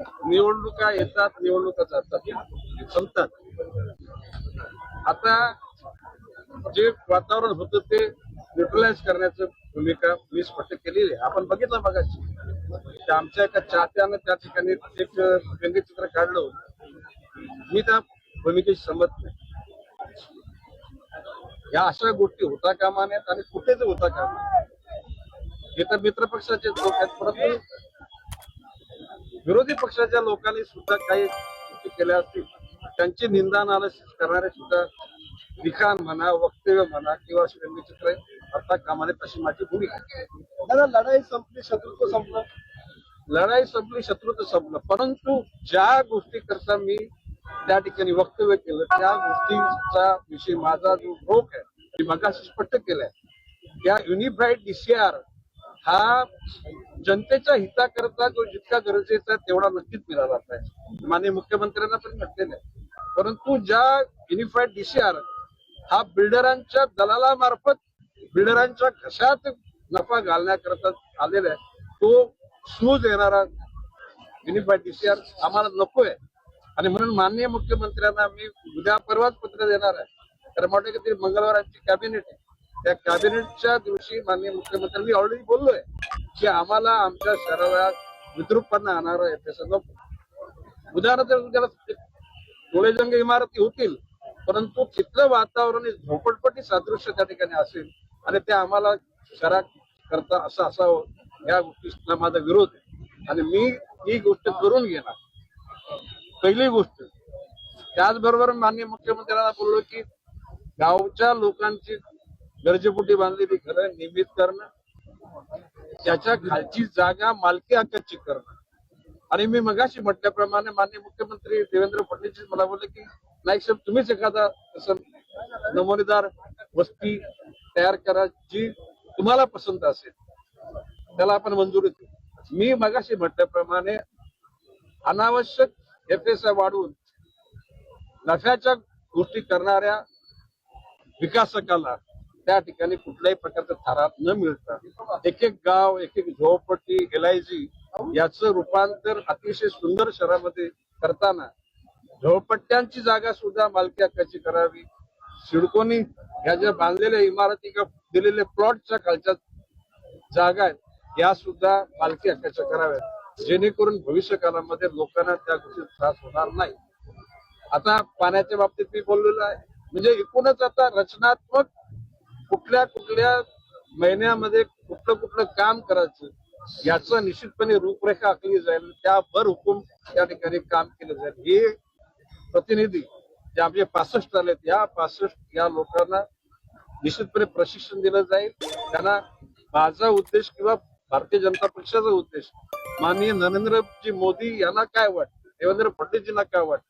निवडणुका येतात निवडणुका जातात. संपतात. आता जे वातावरण होतं ते न्यूट्रलाइज करण्याची भूमिका मी स्पष्ट केलेली आहे. आपण बघितलं बघाची आमच्या एका चाहत्यानं त्या ठिकाणी एक व्यंगचित्र काढलं मी त्या भूमिकेशी सहमत नाही. या अशा गोष्टी होता कामा नयेत आणि कुठेच होता कामा हे तर मित्र पक्षाचे लोक आहेत परंतु विरोधी पक्षाच्या लोकांनी सुद्धा काही केल्या असतील. त्यांची निंदा नालशीच करणारे सुद्धा लिखाण म्हणा वक्तव्य म्हणा किंवा व्यंगचित्र आता कामाने तशी माझी भूमिका आहे. दादा लढाई संपली शत्रुत्व संपलं? लढाई संपली शत्रुत्व संपलं. परंतु ज्या गोष्टी करता मी त्या ठिकाणी वक्तव्य केलं त्या गोष्टीचा विषयी माझा जो रोख आहे मगाशी स्पष्ट केलाय. त्या युनिफाईड डीसीआर हा जनतेच्या हिताकरता जो जितका गरजेचा आहे तेवढा नक्कीच मिळाला आहे माननीय मुख्यमंत्र्यांना पण म्हटलेलं आहे. परंतु ज्या युनिफाईड डीसीआर हा बिल्डरांच्या दलालामार्फत बिल्डरांच्या घशात नफा घालण्याकरता आलेला आहे तो स्मूथ येणारा युनिफाईड डीसीआर आम्हाला नकोय. आणि म्हणून माननीय मुख्यमंत्र्यांना मी उद्या परवाच पत्र देणार आहे. तर म्हटलं की ते मंगळवार आमची कॅबिनेट आहे. त्या कॅबिनेटच्या दिवशी माननीय मुख्यमंत्री मी ऑलरेडी बोललोय. की आम्हाला आमच्या शरीरात विद्रुपपणा आणणार आहे ते सगळं. उदाहरणार्थ त्याला डोळेजंग इमारती होतील परंतु तिथलं वातावरण झोपडपट्टी सादृश्य त्या ठिकाणी असेल आणि ते आम्हाला शहरात करता असं असावं या गोष्टीला माझा विरोध आहे. आणि मी ही गोष्ट करून घेणार. पहिली गोष्ट त्याचबरोबर माननीय मुख्यमंत्र्यांना बोललो की गावच्या लोकांची गरजेपोटी बांधलेली घरं नियमित करणं. त्याच्या खालची जागा मालकी हक्काची करणं आणि मी मगाशी म्हटल्याप्रमाणे माननीय मुख्यमंत्री देवेंद्र फडणवीस मला बोलले की नाईक साहेब तुम्हीच एखादा तसं नमुनेदार वस्ती तयार करा जी तुम्हाला पसंत असेल. त्याला आपण मंजुरी देऊ. मी मगाशी म्हटल्याप्रमाणे अनावश्यक एफ एस आय वाढवून नफ्याच्या गोष्टी करणाऱ्या विकासकाला त्या ठिकाणी कुठल्याही प्रकारचा थारात न मिळता एक एक गाव एक एक झोपटी एलआयजी याचं रूपांतर अतिशय सुंदर शहरामध्ये करताना झोपट्ट्यांची जागा सुद्धा मालकी हक्काची करावी. सिडकोनी ह्या ज्या बांधलेल्या इमारती किंवा दिलेल्या प्लॉटच्या खालच्या जागा आहेत या सुद्धा मालकी हक्काच्या कराव्यात. जेणेकरून भविष्य काळामध्ये लोकांना त्या गोष्टी त्रास होणार नाही. आता पाण्याच्या बाबतीत मी बोललेलो आहे. म्हणजे एकूणच आता रचनात्मक कुठल्या कुठल्या महिन्यामध्ये कुठलं कुठलं काम करायचं याचं निश्चितपणे रूपरेखा आखली जाईल. त्यावर हुकूम त्या ठिकाणी काम केलं जाईल. हे प्रतिनिधी जे आमचे पासष्ट आले या पासष्ट या लोकांना निश्चितपणे प्रशिक्षण दिलं जाईल. त्यांना माझा उद्देश किंवा भारतीय जनता पक्षाचा उद्देश माननीय नरेंद्रजी मोदी यांना काय वाटतं? देवेंद्र फडणवीसजींना काय वाटतं?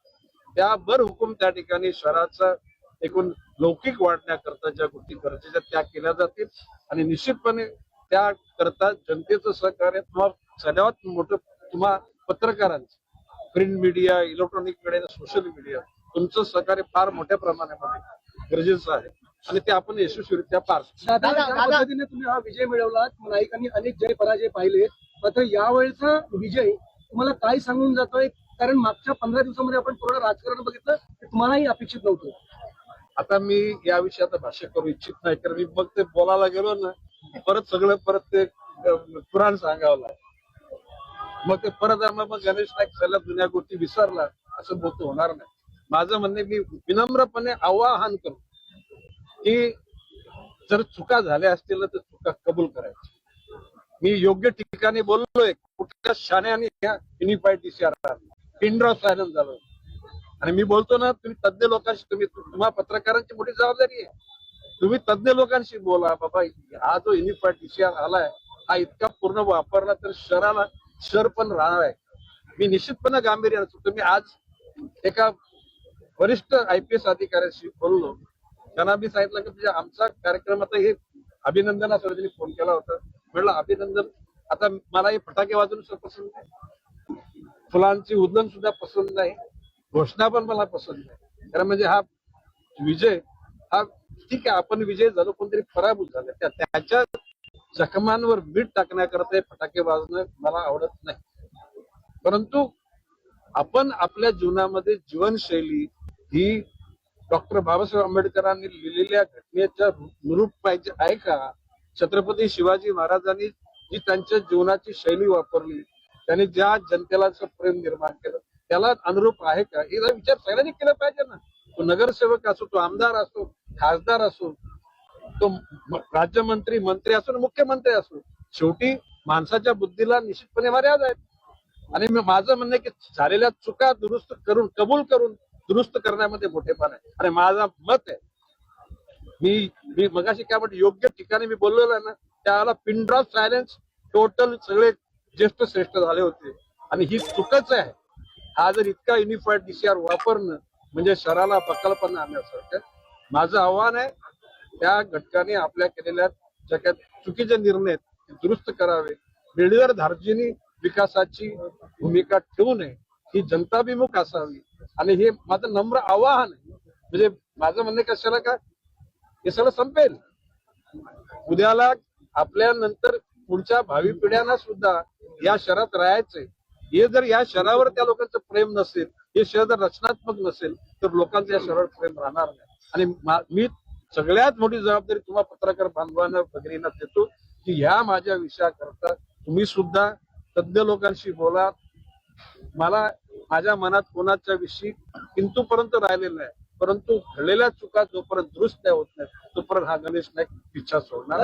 त्यावर हुकूम त्या ठिकाणी शहराचा एकूण लौकिक वाढण्याकरता ज्या गोष्टी गरजेच्या त्या केल्या जातील. आणि निश्चितपणे त्या करता जनतेचं सहकार्य तुम्हाला सर्वात मोठं तुम्हा पत्रकारांचं print media electronic media social media तुमचं सहकार्य फार मोठ्या प्रमाणामध्ये गरजेचं आहे. आणि ते आपण यशस्वीरित्या पार पद्धतीने तुम्ही हा विजय मिळवला नाईकांनी अनेक जय पराजय पाहिले. मात्र यावेळचा विजय तुम्हाला काय सांगून जातोय? कारण मागच्या पंधरा दिवसामध्ये आपण पूर्ण राजकारण बघितलं ते तुम्हालाही अपेक्षित नव्हतं. आता मी या विषयात भाष्य करू इच्छित नाही कारण मी मग ते बोलायला गेलो ना परत सगळं परत ते पुराण सांगावं लागलं. मग ते परत मग गणेश नाईक सगळ्या जुन्या गोष्टी विसरला असं बोलतो होणार नाही. माझं म्हणणे मी विनम्रपणे आवाहन करू की जर चुका झाल्या असतील तर चुका कबूल करायची मी योग्य ठिकाणी बोललोय कुठल्या शाण्याने या युनिफाईड डीसीआर पिंड्रॉ सायलेंट झालं. आणि मी बोलतो ना तुम्ही तज्ञ लोकांशी तुम्ही तुम्हा पत्रकारांची मोठी जबाबदारी आहे. तुम्ही तज्ञ लोकांशी बोला बाबा हा जो युनिफाईड डीसीआर आलाय हा इतका पूर्ण वापरला तर शहराला शहर पण राहणार आहे. मी निश्चितपणे गांभीर्य तुम्ही आज एका वरिष्ठ आय पी एस अधिकाऱ्याशी बोललो. त्यांना मी सांगितलं की म्हणजे आमचा कार्यक्रम आता हे अभिनंदनासाठी त्यांनी फोन केला होता. म्हणलं अभिनंदन आता मला हे फटाके वाजवून सुद्धा पसंत नाही. फुलांची उदन सुद्धा पसंत नाही. घोषणा पण मला पसंत नाही. कारण म्हणजे हा विजय हा ठीक आहे आपण विजय झालो कोणतरी पराभूत झालं. त्या त्याच्या जखमांवर मीठ टाकण्याकरता हे फटाके वाजणं मला आवडत नाही. परंतु आपण आपल्या जीवनामध्ये जीवनशैली ही डॉक्टर बाबासाहेब आंबेडकरांनी लिहिलेल्या घटनेच्या अनुरूप पाहिजे आहे का? छत्रपती शिवाजी महाराजांनी जी त्यांच्या जीवनाची शैली वापरली त्यांनी ज्या जनतेला प्रेम निर्माण केलं त्याला अनुरूप आहे का? हे विचार सगळ्यांनी केला पाहिजे ना. तो नगरसेवक असो तो आमदार असो खासदार असो तो राज्यमंत्री मंत्री असो आणि मुख्यमंत्री असो शेवटी माणसाच्या बुद्धीला निश्चितपणे मर्यादा आहेत. आणि मी- माझं म्हणणं आहे की झालेल्या चुका दुरुस्त करून कबूल करून दुरुस्त करण्यामध्ये मोठेपण आहे. आणि माझं मत आहे मी मी मगाशी काय म्हणते योग्य ठिकाणी मी बोललेलो आहे ना त्याला पिंड्रॉप सायलेन्स टोटल सगळे ज्येष्ठ श्रेष्ठ झाले होते. आणि ही चुकच आहे. हा जर इतका युनिफाईड डीसीआर वापरणं म्हणजे शहराला प्रकल्पना आणण्यासारखं माझं आव्हान आहे त्या घटकाने आपल्या केलेल्या ज्या काही चुकीचे निर्णय ते दुरुस्त करावे. बिल्डर धार्जिनी विकासाची भूमिका ठेवू नये ही जनताभिमुख असावी. आणि हे माझं नम्र आवाहन आहे. म्हणजे माझं म्हणणं कशाला का? हे सगळं संपेल. उद्याला आपल्या नंतर पुढच्या भावी पिढ्यांना सुद्धा या शहरात राहायचंय. हे जर या शहरावर त्या लोकांचं प्रेम नसेल हे शहर जर रचनात्मक नसेल तर लोकांचं या शहरावर प्रेम राहणार नाही आणि मा- सगळ्यात मोठी जबाबदारी तुम्हाला पत्रकार बांधवांना भगिनींना देतो की ह्या माझ्या विषयाकरता तुम्ही सुद्धा तज्ञ लोकांशी बोला मला माझ्या मनात कोणाच्या विषयी किंतु पर्यंत राहिलेलं नाही परंतु घडलेल्या चुका जोपर्यंत दुरुस्त नाही होत नाही तोपर्यंत हा गणेश नाईक पिच्छा सोडणार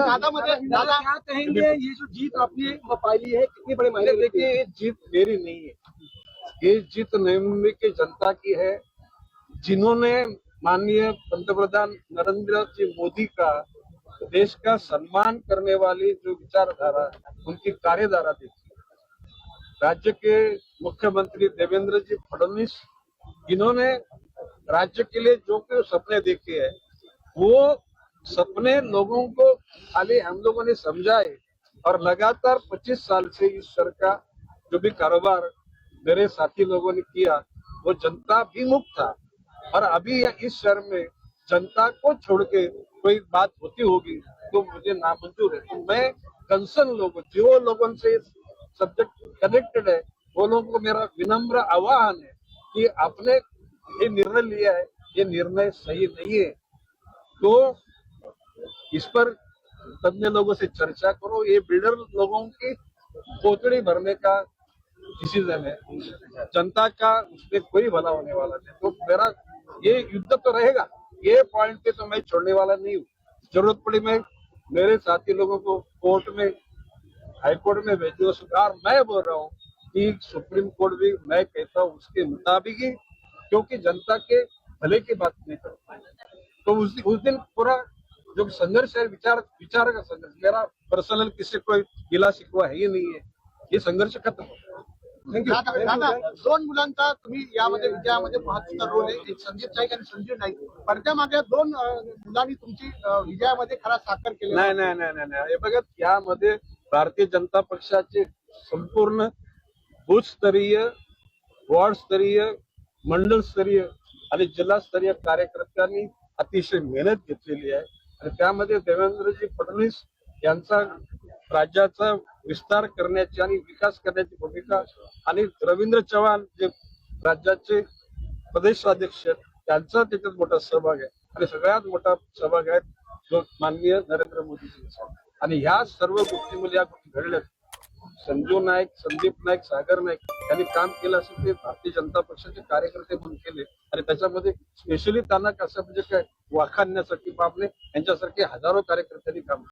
दादा दादा क्या कहेंगे? ये जो जीत आपने पाली है कितनी बड़े मायने देखिए ये जीत मेरी नहीं है। ये जीत की जनता की है। जिन्होंने माननीय पंतप्रधान नरेंद्र जी मोदी का देश का सम्मान करने वाली जो विचारधारा उनकी कार्यधारा देखी। राज्य के मुख्यमंत्री देवेंद्र जी फडणवीस इन्होंने राज्य के लिए जो जो सपने देखे हैं वो सपने लोगों को खाली हम लोगों ने समझाए और लगातार 25 साल से इस शहर का जो भी कारोबार मेरे साथी लोगों ने किया, वो जनता भी मुक्त था। और अभी इस शहर में जनता को छोड़ के कोई बात होती होगी तो मुझे नामंजूर है। तो मैं कंसर्न लोगों जो लोगों से सब्जेक्ट कनेक्टेड है, वो लोगों को मेरा विनम्र आह्वान है कि आपने ये निर्णय लिया है, ये निर्णय सही नहीं है। तो इस पर तज्ञ लोगों से चर्चा करो। ये बिल्डर लोगों की पोतड़ी भरने का डिसीज़न है। जनता का उसमें कोई भला होने वाला नहीं। तो मेरा ये युद्ध तो रहेगा। ये पॉइंट पे तो मैं छोड़ने वाला नहीं हूँ। ज़रूरत पड़ी मैं मेरे साथी लोगों को कोर्ट में हाईकोर्ट में भेजो सरकार मैं बोल रहा हूँ कि सुप्रीम कोर्ट भी मैं कहता हूँ उसके मुताबिक ही, क्योंकि जनता के भले की बात नहीं करता तो उस उस दिन पूरा जो संघर्ष है विचार विचार का संघर्ष? मेरा पर्सनल किसी कोई गिला शिकवा है ही नहीं है. ये संघर्ष खत्म हो थँक्यू दादा दादा दोन मुलांचा तुम्ही यामध्ये विजयामध्ये महत्त्वाचा रोल आहे. एक संदीप नाईक आणि संजीव नाईक. पडद्यामागे दोन अं, मुलांनी तुमची अं, विजयामध्ये खरा साकार केली. नाही नाही नाही नाही नाही. हे बघा यामध्ये भारतीय जनता पक्षाचे संपूर्ण बूथस्तरीय वॉर्डस्तरीय मंडलस्तरीय आणि जिल्हास्तरीय कार्यकर्त्यांनी अतिशय मेहनत घेतलेली आहे. आणि त्यामध्ये देवेंद्रजी फडणवीस यांचा राज्याचा विस्तार करण्याची आणि विकास करण्याची भूमिका आणि रवींद्र चव्हाण जे राज्याचे प्रदेशाध्यक्ष आहेत, त्यांचा त्याच्यात मोठा सहभाग आहे. आणि सगळ्यात मोठा सहभाग आहे जो माननीय नरेंद्र मोदीजींचा आणि ह्या सर्व गोष्टीमध्ये या गोष्टी घडल्यात संजू नाईक संदीप नाईक सागर नाईक त्यांनी काम केलं असेल ते भारतीय जनता पक्षाचे कार्यकर्ते म्हणून केले. आणि त्याच्यामध्ये स्पेशली त्यांना कसं म्हणजे काय वाखाणण्यासाठी बाबने यांच्यासारखे हजारो कार्यकर्त्यांनी काम